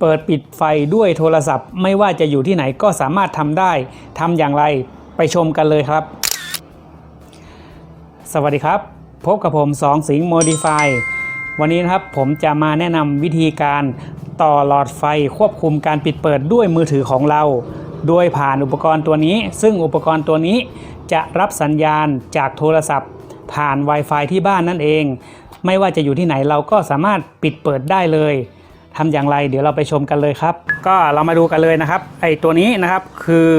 เปิดปิดไฟด้วยโทรศัพท์ ไม่ว่าจะอยู่ที่ไหนก็สามารถทำได้ทำอย่างไรไปชมกันเลยครับ สวัสดีครับ พบกับผมสองสิงห์โมดิฟายวันนี้นะครับผมจะมาแนะนำวิธีการต่อหลอดไฟควบคุมการปิดเปิดด้วยมือถือของเรา โดยผ่านอุปกรณ์ตัวนี้ ซึ่งอุปกรณ์ตัวนี้จะรับสัญญาณจากโทรศัพท์ ผ่าน Wi-Fi ที่บ้านนั่นเอง ไม่ว่าจะอยู่ที่ไหนเราก็สามารถปิดเปิดได้เลย ทำอย่างไร เดี๋ยวเราไปชมกันเลยครับ ก็เรามาดูกันเลยนะครับไอตัวนี้นะครับคือ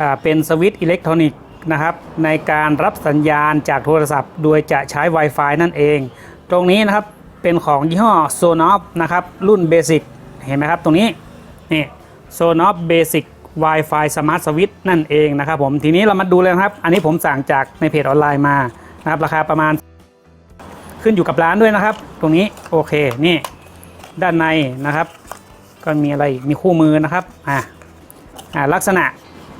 อเป็นสวิตช์อิเล็กทรอนิกส์นะครับในการรับสัญญาณจากโทรศัพท์ โดยจะใช้ Wi-Fi นั่นเอง ตรงนี้นะครับเป็นของยี่ห้อ s o n o f นะครับรุ่นเบสิกเห็นไหมครับตรงนี้นี่ Sonoff Basic Wi-Fi Smart Switch นั่นเองนะครับผมทีนี้เรามาดูเลยนะครับ อันนี้ผมสั่งจากในเพจออนไลน์มานะครับราคาประมาณ ขึ้นอยู่กับร้านด้วยนะครับ ตรงนี้โอเคนี่ ด้านในนะครับ ก็มีอะไรมีคู่มือนะครับอ่าอ่าลักษณะ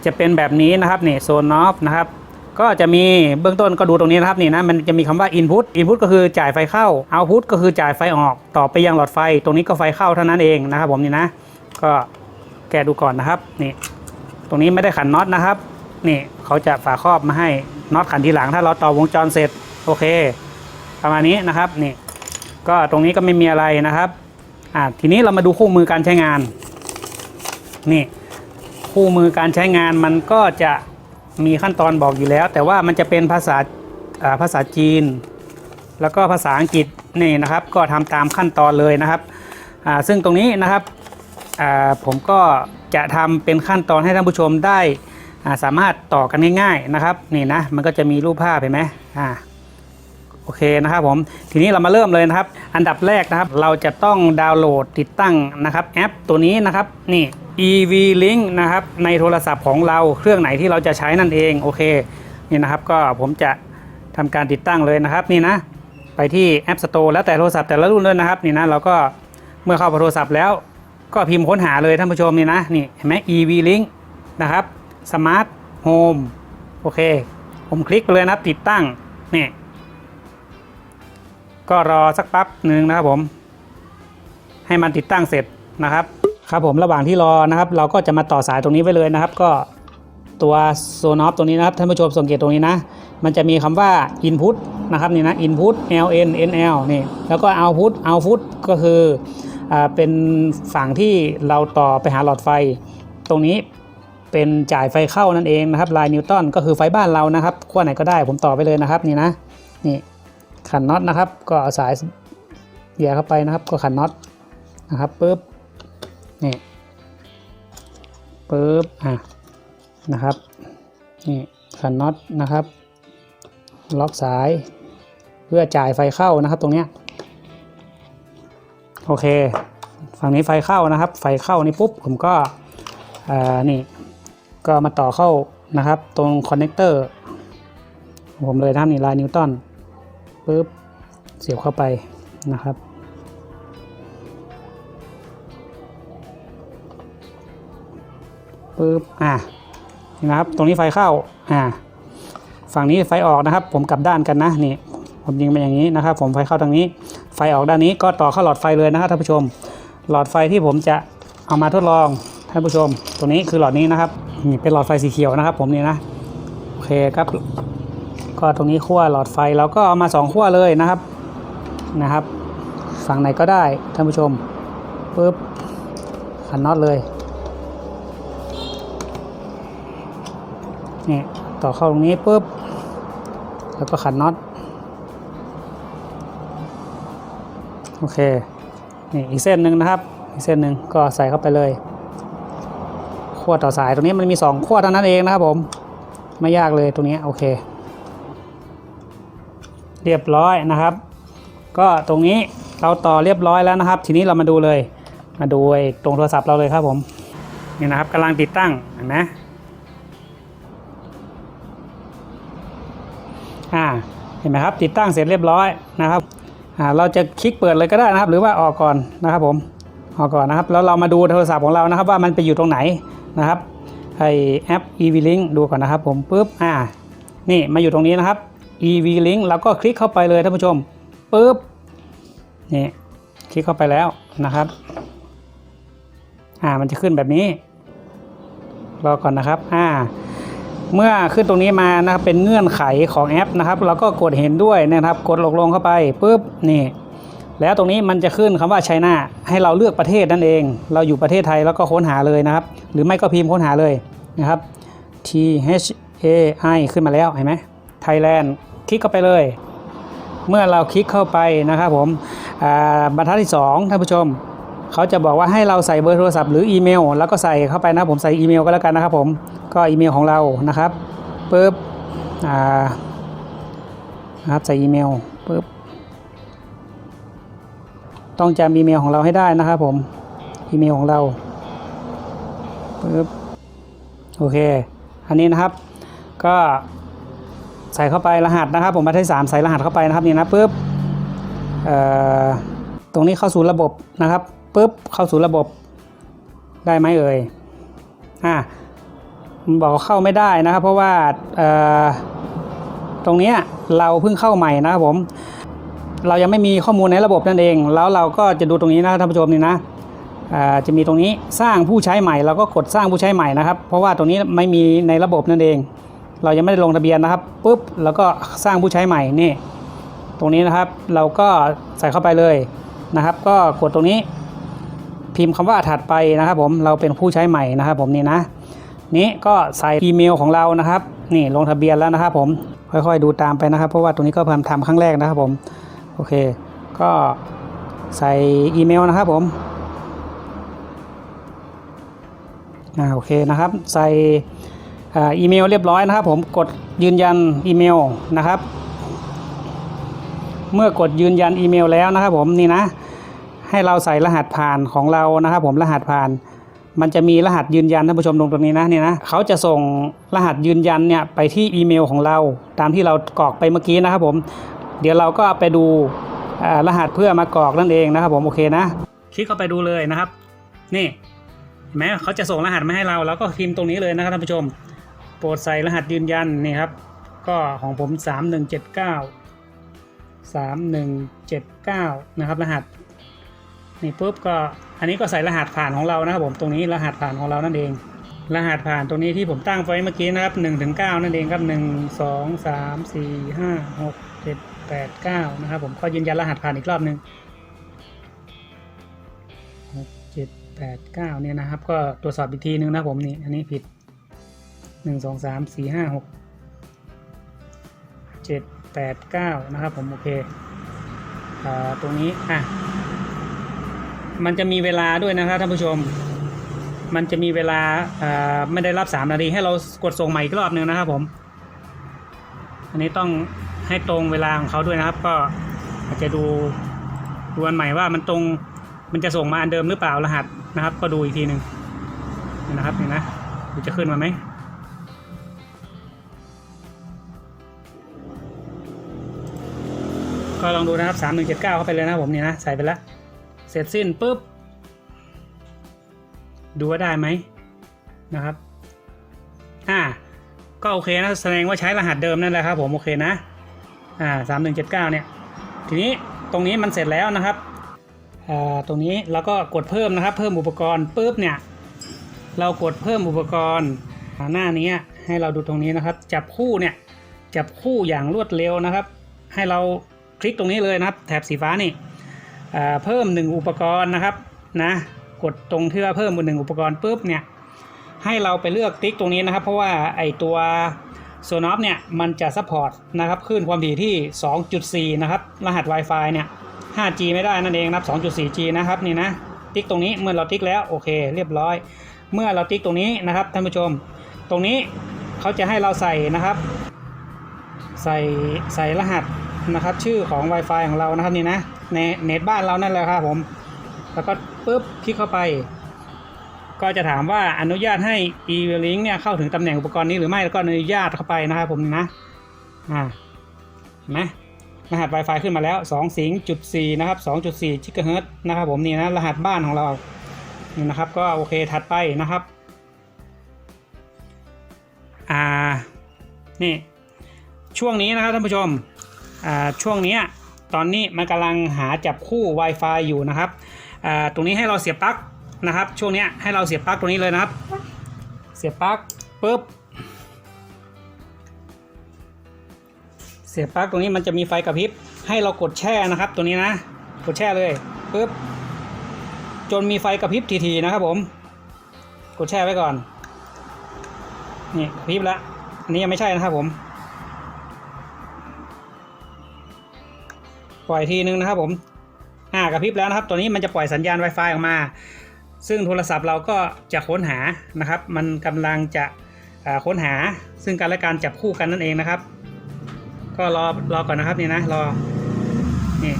จะเป็นแบบนี้นะครับนี่โซนนอฟนะครับก็จะมีเบื้องต้นก็ดูตรงนี้นะครับนี่นะมันจะมีคำว่า input input ก็คือจ่ายไฟเข้า output ก็คือจ่ายไฟออกต่อไปยังหลอดไฟ ตรงนี้ก็ไฟเข้าเท่านั้นเองนะครับผมนี่นะ ก็แกะดูก่อนนะครับนี่ตรงนี้ไม่ได้ขันน็อตนะครับนี่เขาจะฝาครอบมาให้น็อตขันทีหลังถ้าเราต่อวงจรเสร็จโอเค ประมาณนี้นะครับนี่ก็ตรงนี้ก็ไม่มีอะไรนะครับ อ่าทีนี้เรามาดูคู่มือการใช้งาน นี่คู่มือการใช้งานมันก็จะมีขั้นตอนบอกอยู่แล้ว แต่ว่ามันจะเป็นภาษาภาษาจีน แล้วก็ภาษาอังกฤษนี่นะครับ ก็ทำตามขั้นตอนเลยนะครับซึ่งตรงนี้นะครับผมก็จะทำเป็นขั้นตอนให้ท่านผู้ชมได้สามารถต่อกันง่ายๆนะครับนี่นะมันก็จะมีรูปภาพเห็นไหมอ่า โอเคนะครับผมทีนี้เรามาเริ่มเลยนะครับ อันดับแรกนะครับ เราจะต้องดาวน์โหลดติดตั้งนะครับแอปตัวนี้นะครับนี่ EV Link นะครับในโทรศัพท์ของเราเครื่องไหนที่เราจะใช้นั่นเองโอเคนี่นะครับก็ผมจะทำการติดตั้งเลยนะครับนี่นะไปที่ App Store แล้วแต่โทรศัพท์แต่ละรุ่นด้วยนะครับนี่นะเราก็เมื่อเข้าโทรศัพท์แล้ว ก็พิมพ์ค้นหาเลยท่านผู้ชมนี่นะนี่เห็นไหม EV Link นะครับ Smart Home โอเค ผมคลิกไปเลยนะครับติดตั้งนี่ ก็รอสักแป๊บหนึ่งนะครับผม ให้มันติดตั้งเสร็จนะครับ ครับผมระหว่างที่รอนะครับ เราก็จะมาต่อสายตรงนี้ไว้เลยนะครับ ก็ตัวโซนอฟตรงนี้นะครับท่านผู้ชมสังเกตตรงนี้นะ มันจะมีคำว่า input นะครับนี่นะ input ln nl นี่แล้วก็ output output ก็คืออ่าเป็นฝั่งที่เราต่อไปหาหลอดไฟ ตรงนี้เป็นจ่ายไฟเข้านั่นเองนะครับลายนิวตันก็คือไฟบ้านเรานะครับขั้วไหนก็ได้ผมต่อไปเลยนะครับนี่นะนี่ ขันน็อตนะครับ ก็เอาสายเหยียเข้าไปนะครับ ก็ขันน็อตนะครับปุ๊บนี่ปุ๊บอะนะครับนี่ขันน็อตนะครับ ล็อกสายเพื่อจ่ายไฟเข้านะครับตรงเนี้ยโอเค ฝั่งนี้ไฟเข้านะครับ ไฟเข้านี่ปุ๊บผมก็อ่านี่ก็มาต่อเข้านะครับ ตรงคอนเนคเตอร์ผมเลยนะครับนี่ลายนิวตัน ปุ๊บเสียบเข้าไปนะครับปุ๊บ อะนะครับ ตรงนี้ไฟเข้า อ่า ฝั่งนี้ไฟออกนะครับ ผมกลับด้านกันนะ นี่ ผมยิงไปอย่างนี้นะครับ ผมไฟเข้าทางนี้ ไฟออกด้านนี้ก็ต่อเข้าหลอดไฟเลยนะครับท่านผู้ชม หลอดไฟที่ผมจะเอามาทดลองท่านผู้ชม ตัวนี้คือหลอดนี้นะครับนี่เป็นหลอดไฟสีเขียวนะครับ ผมนี่นะ โอเคครับ ก็ตรงนี้ขั้วหลอดไฟเราก็เอามาสองขั้วเลยนะครับนะครับ ฝั่งไหนก็ได้ท่านผู้ชมปุ๊บขันน็อตเลยนี่ต่อเข้าตรงนี้ปุ๊บแล้วก็ขันน็อตโอเคนี่อีกเส้นหนึ่งนะครับ อีกเส้นหนึ่งก็ใส่เข้าไปเลยขั้วต่อสายตรงนี้มันมีสองขั้วเท่านั้นเองนะครับผมไม่ยากเลยตรงนี้โอเค เรียบร้อยนะครับ ก็ตรงนี้เราต่อเรียบร้อยแล้วนะครับ ทีนี้เรามาดูเลย มาดูตรงโทรศัพท์เราเลยครับผมนี่นะครับกำลังติดตั้งเห็นไหมอ่าเห็นไหมครับ ติดตั้งเสร็จเรียบร้อยนะครับอ่าเราจะคลิกเปิดเลยก็ได้นะครับ หรือว่าออกก่อนนะครับผมออกก่อนนะครับแล้วเรามาดูโทรศัพท์ของเรานะครับ ว่ามันไปอยู่ตรงไหนนะครับไอแอป EV-Link ดูก่อนนะครับผมปุ๊บอ่านี่มาอยู่ตรงนี้นะครับ EV Link เราก็คลิกเข้าไปเลยท่านผู้ชมปุ๊บนี่คลิกเข้าไปแล้วนะครับอ่ามันจะขึ้นแบบนี้รอก่อนนะครับอ่าเมื่อขึ้นตรงนี้มานะครับเป็นเงื่อนไขของแอปนะครับเราก็กดเห็นด้วยนะครับกดลงลงเข้าไปปุ๊บนี่แล้วตรงนี้มันจะขึ้นคำว่าไชน่าให้เราเลือกประเทศนั่นเอง เราอยู่ประเทศไทยแล้วก็ค้นหาเลยนะครับ หรือไม่ก็พิมพ์ค้นหาเลยนะครับ T H A I ขึ้นมาแล้วเห็นไหม Thailand คลิกเข้าไปเลย เมื่อเราคลิกเข้าไปนะครับผมอ่าบรรทัดที่ 2ท่านผู้ชม เขาจะบอกว่าให้เราใส่เบอร์โทรศัพท์หรืออีเมล แล้วก็ใส่เข้าไปนะผมใส่อีเมลก็แล้วกันนะครับผมก็อีเมลของเรานะครับปุ๊บอ่านะครับใส่อีเมลปุ๊บต้องจำอีเมลของเราให้ได้นะครับผมอีเมลของเราปุ๊บโอเค อันนี้นะครับก็ ใส่เข้าไปรหัสนะครับ ผมมาที่สามใส่รหัสเข้าไปนะครับนี่นะปุ๊บตรงนี้เข้าสู่ระบบนะครับปุ๊บเข้าสู่ระบบได้ไหมเอ่ยอ่ามันบอกเข้าไม่ได้นะครับ เพราะว่าตรงนี้เราเพิ่งเข้าใหม่นะครับผม เรายังไม่มีข้อมูลในระบบนั่นเอง แล้วเราก็จะดูตรงนี้นะท่านผู้ชมนี่นะจะมีตรงนี้สร้างผู้ใช้ใหม่เราก็กดสร้างผู้ใช้ใหม่นะครับ เพราะว่าตรงนี้ไม่มีในระบบนั่นเอง เรายังไม่ได้ลงทะเบียนนะครับปุ๊บแล้วก็สร้างผู้ใช้ใหม่นี่ ตรงนี้นะครับเราก็ใส่เข้าไปเลยนะครับ ก็กดตรงนี้ พิมพ์คำว่าถัดไปนะครับ ผมเราเป็นผู้ใช้ใหม่นะครับ ผมนี่นะนี้ก็ใส่อีเมลของเรานะครับ นี่ลงทะเบียนแล้วนะครับ ผมค่อยๆดูตามไปนะครับ เพราะว่าตรงนี้ก็เพิ่มทำครั้งแรกนะครับผมโอเค ก็ใส่อีเมลนะครับผมอ่าโอเคนะครับ ใส่ อีเมลเรียบร้อยนะครับ ผมกดยืนยันอีเมลนะครับ เมื่อกดยืนยันอีเมลแล้วนะครับ ผมนี่นะ ให้เราใส่รหัสผ่านของเรานะครับ ผมรหัสผ่าน มันจะมีรหัสยืนยันท่านผู้ชมตรงตรงนี้นะเนี่ยนะเขาจะส่งรหัสยืนยันเนี่ยไปที่อีเมลของเรา ตามที่เรากรอกไปเมื่อกี้นะครับ ผม เดี๋ยวเราก็ไปดูรหัสเพื่อมากรอกนั่นเองนะครับ ผมโอเคนะ คลิกเข้าไปดูเลยนะครับ นี่เห็นไหมเขาจะส่งรหัสมาให้เรา แล้วก็พิมพ์ตรงนี้เลยนะครับท่านผู้ชม โปรดใส่รหัสยืนยันนี่ครับ ก็ของผม 3179 3179 นะครับ รหัสนี่ปุ๊บก็อันนี้ก็ใส่รหัสผ่านของเรานะครับผมตรงนี้รหัสผ่านของเรานั่นเอง รหัสผ่านตรงนี้ที่ผมตั้งไว้เมื่อกี้นะครับ1ถึง9นั่นเองครับ 1 2 3 4 5 6 7 8 9 นะครับผมก็ยืนยันรหัสผ่านอีกรอบหนึ่งหกเจ็ดแปดเก้าเนี่ยนะครับ ก็ตรวจสอบอีกทีนึงนะผมนี่อันนี้ผิด นึ่งสองสามสี่ห้าหกเจ็ดแปดเก้านะครับผม โอเคอตรงนี้ อะ มันจะมีเวลาด้วยนะครับท่านผู้ชม มันจะมีเวลาอ่าไม่ได้รับสามนาทีให้เรากดส่งใหม่อีกรอบหนึ่งนะครับผม อันนี้ต้องให้ตรงเวลาของเขาด้วยนะครับ ก็อาจจะดูดูอันใหม่ว่ามันตรงมันจะส่งมาอันเดิมหรือเปล่ารหัสนะครับ ก็ดูอีกทีหนึ่งนะครับเห็นะจะขึ้นมาไหม ก็ลองดูนะครับสามหนึ่งเจ็ดเก้าเข้าไปเลยนะผมนี่นะ ใส่ไปแล้ว เสร็จสิ้นปุ๊บ ดูว่าได้ไหมนะครับ อ่า ก็โอเคนะ แสดงว่าใช้รหัสเดิมนั่นแหละครับผม โอเคนะ อ่าสามหนึ่งเจ็ดเก้าเนี่ย ทีนี้ตรงนี้มันเสร็จแล้วนะครับอ่าตรงนี้เราก็กดเพิ่มนะครับ เพิ่มอุปกรณ์ปุ๊บเนี่ย เรากดเพิ่มอุปกรณ์หน้านี้ให้เราดูตรงนี้นะครับ จับคู่เนี่ย จับคู่อย่างรวดเร็วนะครับ ให้เรา คลิกตรงนี้เลยนะครับ แถบสีฟ้านี่เพิ่มหนึ่งอุปกรณ์นะครับนะกดตรงที่ว่าเพิ่มหนึ่งอุปกรณ์ปุ๊บเนี่ยให้เราไปเลือกติ๊กตรงนี้นะครับ เพราะว่าไอตัวโซนอฟเนี่ยมันจะซัพพอร์ตนะครับคลื่นความถี่ที่ 2.4 นะครับ รหัส Wi-Fi เนี่ย 5G ไม่ได้นั่นเองนะครับ 2.4G นะครับนี่นะติ๊กตรงนี้เมื่อเราติ๊กแล้วโอเคเรียบร้อย เมื่อเราติ๊กตรงนี้นะครับท่านผู้ชม ตรงนี้เขาจะให้เราใส่นะครับ ใส่ใส่รหัส นะครับ ชื่อของ Wi-Fi ของเรานะครับนี่นะในเน็ตบ้านเรานั่นแหละครับผม แล้วก็ปุ๊บคลิกเข้าไป ก็จะถามว่าอนุญาตให้ e-link เนี่ยเข้าถึงตำแหน่งอุปกรณ์นี้หรือไม่แล้วก็อนุญาตเข้าไปนะครับผมนะอ่าเห็นไหมรหัส Wi-Fi ขึ้นมาแล้ว2สิงจุด4นะครับ2.4กิกะเฮิรตซ์นะครับผมนี่นะรหัสบ้านของเรานี่นะครับก็โอเคถัดไปนะครับอ่านี่ช่วงนี้นะครับท่านผู้ชม ช่วงนี้ตอนนี้มันกำลังหาจับคู่ Wi-Fi อยู่นะครับตรงนี้ให้เราเสียบปลั๊กนะครับ ช่วงนี้ให้เราเสียบปลั๊กตรงนี้เลยนะครับ เสียบปลั๊กปุ๊บเสียบปลั๊กตรงนี้มันจะมีไฟกระพริบให้เรากดแช่นะครับตัวนี้นะ กดแช่เลยปุ๊บจนมีไฟกระพริบทีๆนะครับผม กดแช่ไว้ก่อนนี่กระพริบแล้วอันนี้ยังไม่ใช่นะครับผม ปล่อยทีนึงนะครับผมอ่ากระพริบแล้วนะครับ ตัวนี้มันจะปล่อยสัญญาณ Wi-Fi ออกมา ซึ่งโทรศัพท์เราก็จะค้นหานะครับ มันกำลังจะค้นหาซึ่งกันและการจับคู่กันนั่นเองนะครับ ก็รอรอก่อนนะครับนี่นะรอนี่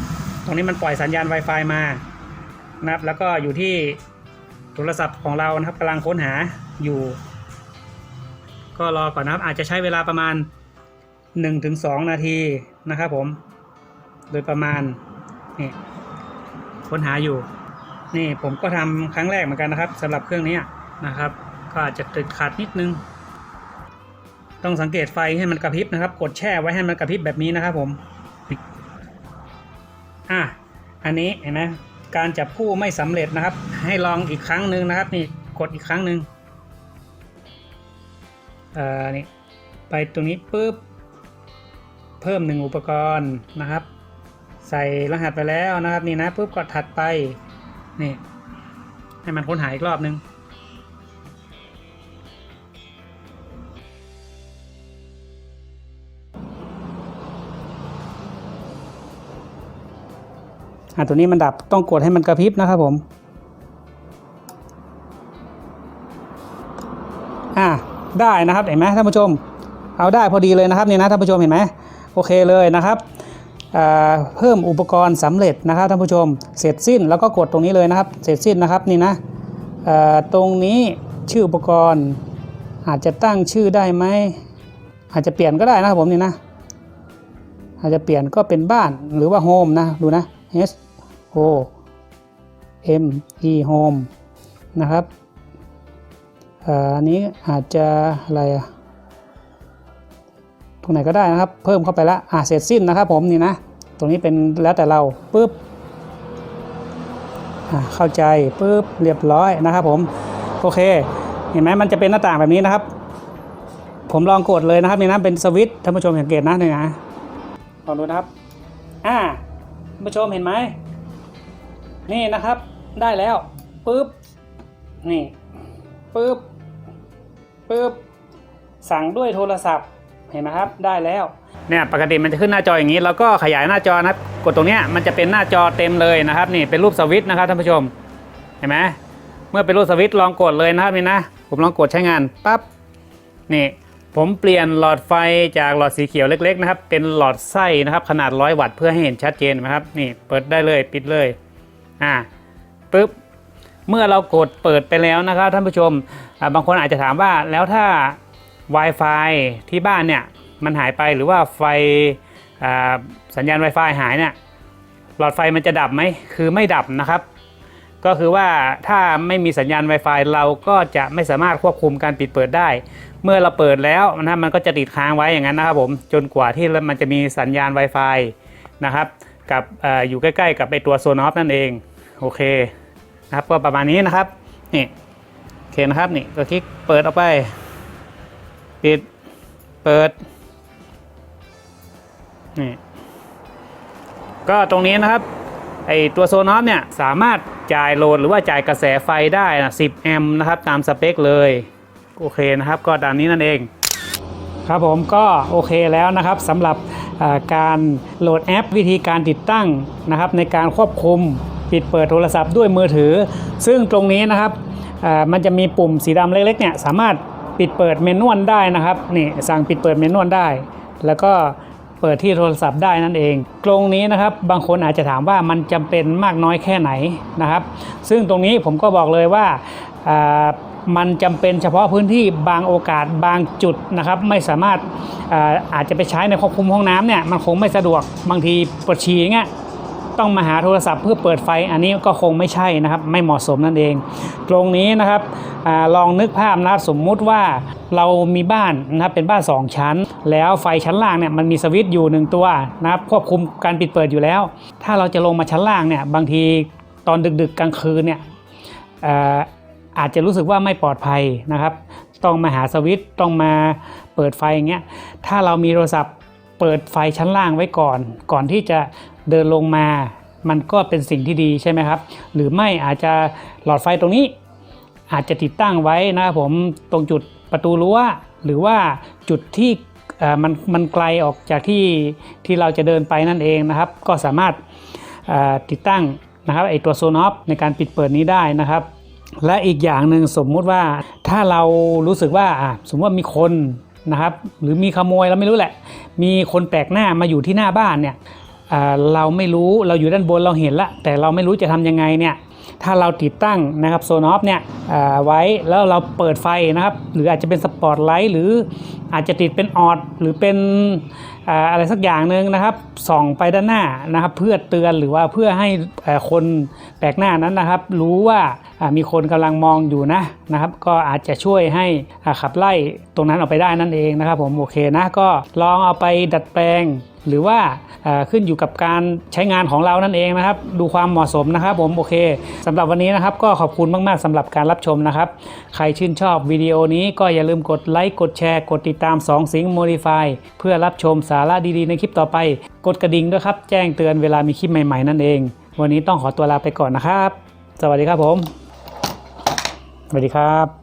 ตรงนี้มันปล่อยสัญญาณ Wi-Fi มานะครับ แล้วก็อยู่ที่โทรศัพท์ของเรานะครับกำลังค้นหาอยู่ ก็รอก่อนนะครับอาจจะใช้เวลาประมาณ 1-2 นาทีนะครับผม โดยประมาณนี่ค้นหาอยู่ นี่ผมก็ทำครั้งแรกเหมือนกันนะครับสำหรับเครื่องนี้นะครับ ก็อาจจะติดขัดนิดนึง ต้องสังเกตไฟให้มันกระพริบนะครับ กดแช่ไว้ให้มันกระพริบแบบนี้นะครับผมอะอันนี้เห็นไหมการจับคู่ไม่สำเร็จนะครับ ให้ลองอีกครั้งหนึ่งนะครับ นี่กดอีกครั้งหนึ่งเอ่อนี่ไปตรงนี้ปุ๊บเพิ่มหนึ่งอุปกรณ์นะครับ ใส่รหัสไปแล้วนะครับนี่นะปุ๊บกดถัดไปนี่ให้มันค้นหาอีกรอบนึงอะตัวนี้มันดับต้องกดให้มันกระพริบนะครับผมอะได้นะครับเห็นไหมท่านผู้ชม เอาได้พอดีเลยนะครับนี่นะท่านผู้ชมเห็นไหมโอเคเลยนะครับ เพิ่มอุปกรณ์สำเร็จนะครับท่านผู้ชม เสร็จสิ้นแล้วก็กดตรงนี้เลยนะครับ เสร็จสิ้นนะครับนี่นะตรงนี้ชื่ออุปกรณ์ อาจจะตั้งชื่อได้ไหมอาจจะเปลี่ยนก็ได้นะครับผมนี่นะ อาจจะเปลี่ยนก็เป็นบ้านหรือว่าโฮมนะดูนะ H O M E Home นะครับอันนี้อาจจะอะไรอะ รงไหนก็ได้นะครับ เพิ่มเข้าไปและอ่าเสร็จสิ้นนะครับผมนี่นะ ตรงนี้เป็นแล้วแต่เราปุ๊บอ่าเข้าใจปุ๊บเรียบร้อยนะครับผมโอเค เห็นไหมมันจะเป็นหน้าต่างแบบนี้นะครับ ผมลองกดเลยนะครับนี่นะเป็นสวิตท่านผู้ชมสังเกตนะนี่นะลองดูนะครับอ่าท่านผู้ชมเห็นไหมนี่นะครับได้แล้วปุ๊บนี่ปุ๊บปุ๊บสั่งด้วยโทรศัพท์ เห็นไหมครับได้แล้วเนี่ยปกติมันจะขึ้นหน้าจออย่างนี้แล้วก็ขยายหน้าจอนะครับ กดตรงเนี้ยมันจะเป็นหน้าจอเต็มเลยนะครับ นี่เป็นรูปสวิตช์นะครับท่านผู้ชมเห็นไหมเมื่อเป็นรูปสวิตช์ลองกดเลยนะครับนี่นะผมลองกดใช้งานปั๊บนี่ผมเปลี่ยนหลอดไฟจากหลอดสีเขียวเล็กๆนะครับเป็นหลอดไส้นะครับขนาด 100 วัตต์เพื่อให้เห็นชัดเจนนะครับนี่เปิดได้เลยปิดเลยอ่าปุ๊บเมื่อเรากดเปิดไปแล้วนะครับท่านผู้ชมบางคนอาจจะถามว่าแล้วถ้า Wi-Fi ที่บ้านเนี่ยมันหายไปหรือว่าไฟสัญญาณ Wi-Fi หายเนี่ยหลอดไฟมันจะดับไหมคือไม่ดับนะครับ ก็คือว่าถ้าไม่มีสัญญาณ Wi-Fi เราก็จะไม่สามารถควบคุมการปิดเปิดได้ เมื่อเราเปิดแล้วนะมันก็จะติดค้างไว้อย่างนั้นนะครับผมจนกว่าที่มันจะมีสัญญาณ Wi-Fi นะครับกับอออยู่ใกล้ๆ กับไอตัวโซนอฟนั่นเองโอเคนะครับก็ประมาณนี้นะครับนี่โอเคนะครับนี่ก็คลิกเปิดออกไป ปิด เปิด นี่ ก็ตรงนี้นะครับ ไอตัวโซนอฟเนี่ย สามารถจ่ายโหลดหรือว่าจ่ายกระแสไฟได้นะ10 แอมป์นะครับ ตามสเปคเลย โอเคนะครับ ก็ตามนี้นั่นเอง ครับผมก็โอเคแล้วนะครับสำหรับการโหลดแอปวิธีการติดตั้งนะครับ ในการควบคุมปิดเปิดโทรศัพท์ด้วยมือถือ ซึ่งตรงนี้นะครับมันจะมีปุ่มสีดำเล็กๆเนี่ยสามารถ ปิดเปิดเมนวลได้นะครับนี่สั่งปิดเปิดเมนวลได้ แล้วก็เปิดที่โทรศัพท์ได้นั่นเองตรงนี้นะครับบางคนอาจจะถามว่ามันจำเป็นมากน้อยแค่ไหนนะครับ ซึ่งตรงนี้ผมก็บอกเลยว่ามันจำเป็นเฉพาะพื้นที่บางโอกาสบางจุดนะครับ ไม่สามารถอาอาจจะไปใช้ในควบคุมห้องน้ำเนี่ยมันคงไม่สะดวกบางทีปวดฉี่อย่างเงี้ย ต้องมาหาโทรศัพท์เพื่อเปิดไฟอันนี้ก็คงไม่ใช่นะครับ ไม่เหมาะสมนั่นเอง ตรงนี้นะครับอลองนึกภาพนะครับสมมุติว่าเรามีบ้านนะครับเป็นบ้าน 2 ชั้น แล้วไฟชั้นล่างเนี่ยมันมีสวิตช์อยู่หนึ่งตัวนะครับควบคุมการปิดเปิดอยู่แล้ว ถ้าเราจะลงมาชั้นล่างเนี่ยบางทีตอนดึกๆกลางคืนเนี่ยออาจจะรู้สึกว่าไม่ปลอดภัยนะครับ ต้องมาหาสวิตช์ต้องมาเปิดไฟอย่างเงี้ยถ้าเรามีโทรศัพท์เปิดไฟชั้นล่างไว้ก่อน ก่อนที่จะ เดินลงมา มันก็เป็นสิ่งที่ดีใช่ไหมครับ หรือไม่อาจจะหลอดไฟตรงนี้ อาจจะติดตั้งไว้นะครับผมตรงจุดประตูรั้วหรือว่าจุดที่มันมันไกลออกจากที่ที่เราจะเดินไปนั่นเองนะครับ ก็สามารถติดตั้งนะครับไอตัวโซนอฟในการปิดเปิดนี้ได้นะครับ และอีกอย่างหนึ่งสมมุติว่าถ้าเรารู้สึกว่าสมมติว่ามีคนนะครับ หรือมีขโมยเราไม่รู้แหละ มีคนแปลกหน้ามาอยู่ที่หน้าบ้านเนี่ย เราไม่รู้เราอยู่ด้านบนเราเห็นละ แต่เราไม่รู้จะทำยังไงเนี่ยถ้าเราติดตั้งนะครับโซนอฟเนี่ยไว้แล้วเราเปิดไฟนะครับ หรืออาจจะเป็นสปอตไลท์หรืออาจจะติดเป็นออดหรือเป็นอะไรสักอย่างหนึ่งนะครับส่องไปด้านหน้านะครับ เพื่อเตือนหรือว่าเพื่อให้คนแปลกหน้านั้นนะครับ รู้ว่ามีคนกำลังมองอยู่นะนะครับ ก็อาจจะช่วยให้ขับไล่ตรงนั้นออกไปได้นั่นเองนะครับ ผมโอเคนะก็ลองเอาไปดัดแปลง หรือว่าขึ้นอยู่กับการใช้งานของเรานั่นเองนะครับ ดูความเหมาะสมนะครับ ผมโอเคสำหรับวันนี้นะครับ ก็ขอบคุณมากๆสำหรับการรับชมนะครับ ใครชื่นชอบวิดีโอนี้ก็อย่าลืมกดไลค์กดแชร์ กดติดตาม 2 สิง Modify เพื่อรับชมสาระดีๆ ในคลิปต่อไป กดกระดิ่งด้วยครับ แจ้งเตือนเวลามีคลิปใหม่ๆนั่นเอง วันนี้ต้องขอตัวลาไปก่อนนะครับ สวัสดีครับผม สวัสดีครับ